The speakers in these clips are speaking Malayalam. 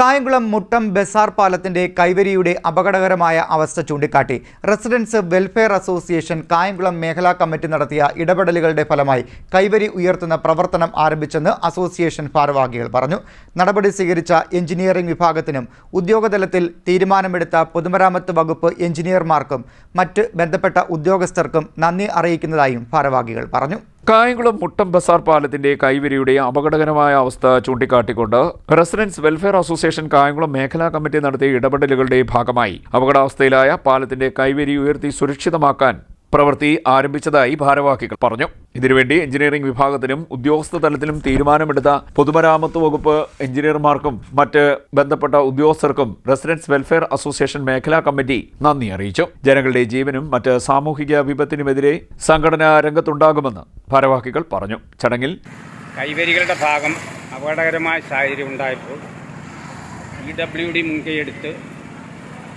കായംകുളം മുട്ടം ബസാർ പാലത്തിന്റെ കൈവരിയുടെ അപകടകരമായ അവസ്ഥ ചൂണ്ടിക്കാട്ടി. റെസിഡൻസ് വെൽഫെയർ അസോസിയേഷൻ കായംകുളം മേഖലാ കമ്മിറ്റി നടത്തിയ ഇടപെടലുകളുടെ ഫലമായി കൈവരി ഉയർത്തുന്ന പ്രവർത്തനം ആരംഭിച്ചെന്ന് അസോസിയേഷൻ ഭാരവാഹികൾ പറഞ്ഞു. നടപടി സ്വീകരിച്ച എഞ്ചിനീയറിംഗ് വിഭാഗത്തിനും ഉദ്യോഗതലത്തിൽ തീരുമാനമെടുത്ത പൊതുമരാമത്ത് വകുപ്പ് എഞ്ചിനീയർമാർക്കും മറ്റ് ബന്ധപ്പെട്ട ഉദ്യോഗസ്ഥർക്കും നന്ദി അറിയിക്കുന്നതായും ഭാരവാഹികൾ പറഞ്ഞു. കായംകുളം മുട്ടം ബസാർ പാലത്തിന്റെ കൈവരിയുടെ അപകടകരമായ അവസ്ഥ ചൂണ്ടിക്കാട്ടിക്കൊണ്ട് റെസിഡൻസ് വെൽഫെയർ അസോസിയേഷൻ കായംകുളം മേഖലാ കമ്മിറ്റി നടത്തിയ ഇടപെടലുകളുടെ ഭാഗമായി അപകടാവസ്ഥയിലായ പാലത്തിന്റെ കൈവരി ഉയർത്തി സുരക്ഷിതമാക്കാൻ പ്രവൃത്തി ആരംഭിച്ചതായി ഭാരവാഹികൾ പറഞ്ഞു. ഇതിനുവേണ്ടി എഞ്ചിനീയറിംഗ് വിഭാഗത്തിനും ഉദ്യോഗസ്ഥ തലത്തിലും തീരുമാനമെടുത്ത പൊതുമരാമത്ത് വകുപ്പ് എഞ്ചിനീയർമാർക്കും മറ്റ് ബന്ധപ്പെട്ട ഉദ്യോഗസ്ഥർക്കും റെസിഡൻസ് വെൽഫെയർ അസോസിയേഷൻ മേഖലാ കമ്മിറ്റി നന്ദി അറിയിച്ചു. ജനങ്ങളുടെ ജീവനും മറ്റ് സാമൂഹിക വിപത്തിനുമെതിരെ സംഘടന രംഗത്തുണ്ടാകുമെന്ന് ഭാരവാഹികൾ പറഞ്ഞു. ചടങ്ങിൽ കൈവരികളുടെ ഭാഗം അപകടകരമായ സാഹചര്യം ഉണ്ടായപ്പോൾ ഇ ഡബ്ല്യു ഡി മുൻകൈയെടുത്ത്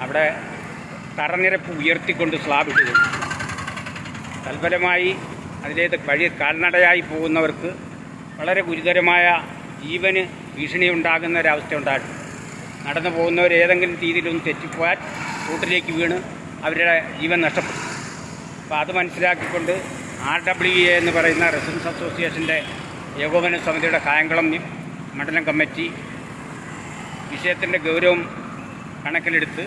അവിടെ തറനിരപ്പ് ഉയർത്തിക്കൊണ്ട് സ്ലാബ് ഇട്ടു തൽഫലമായി അതിലേത് വഴി കാൽനടയായി പോകുന്നവർക്ക് വളരെ ഗുരുതരമായ ജീവന് ഭീഷണി ഉണ്ടാകുന്ന ഒരവസ്ഥ ഉണ്ടായിട്ടുണ്ട് നടന്നു പോകുന്നവർ ഏതെങ്കിലും രീതിയിലൊന്ന് തെറ്റിപ്പോയാൽ റൂട്ടിലേക്ക് വീണ് അവരുടെ ജീവൻ നഷ്ടപ്പെടും അപ്പോൾ അത് മനസ്സിലാക്കിക്കൊണ്ട് ആർ ഡബ്ല്യു എ എന്ന് പറയുന്ന റെസിഡൻസ് അസോസിയേഷന്റെ ഏകോപന സമിതിയുടെ കായംകുളം മണ്ഡലം കമ്മിറ്റി വിഷയത്തിന്റെ ഗൗരവം കണക്കിലെടുത്ത്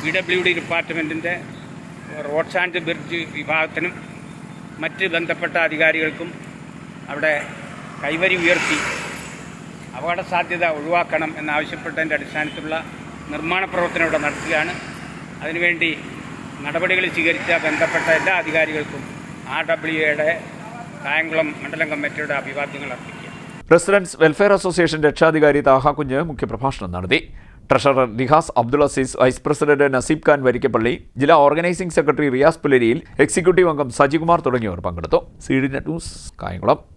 പി ഡബ്ല്യു ഡി ഡിപ്പാർട്ട്മെന്റിന്റെ റോഡ്സ് ആൻഡ് ബ്രിഡ്ജ് വിഭാഗത്തിനും മറ്റ് ബന്ധപ്പെട്ട അധികാരികൾക്കും അവിടെ കൈവരി ഉയർത്തി അപകട സാധ്യത ഒഴിവാക്കണം എന്നാവശ്യപ്പെട്ടതിന്റെ അടിസ്ഥാനത്തിലുള്ള നിർമ്മാണ പ്രവർത്തനം ഇവിടെ നടത്തുകയാണ്. അതിനുവേണ്ടി നടപടികൾ സ്വീകരിച്ച ബന്ധപ്പെട്ട എല്ലാ അധികാരികൾക്കും ആർ ഡബ്ല്യു എയുടെ കായംകുളം മണ്ഡലം കമ്മിറ്റിയുടെ അഭിവാദ്യങ്ങൾ അർപ്പിക്കുക. പ്രസിഡന്റ്സ് വെൽഫെയർ അസോസിയേഷൻ രക്ഷാധികാരി താഹാ കുഞ്ഞ് മുഖ്യപ്രഭാഷണം നടത്തി. Treasurer Nihas Abdul Azeez vice president Naseeb Khan Varikkappally ജില്ലാ ഓർഗനൈസിംഗ് സെക്രട്ടറി റിയാസ് പുലരിയിൽ എക്സിക്യൂട്ടീവ് അംഗം സജികുമാർ തുടങ്ങിയവർ പങ്കെടുത്തു. C D news Kayamkulam.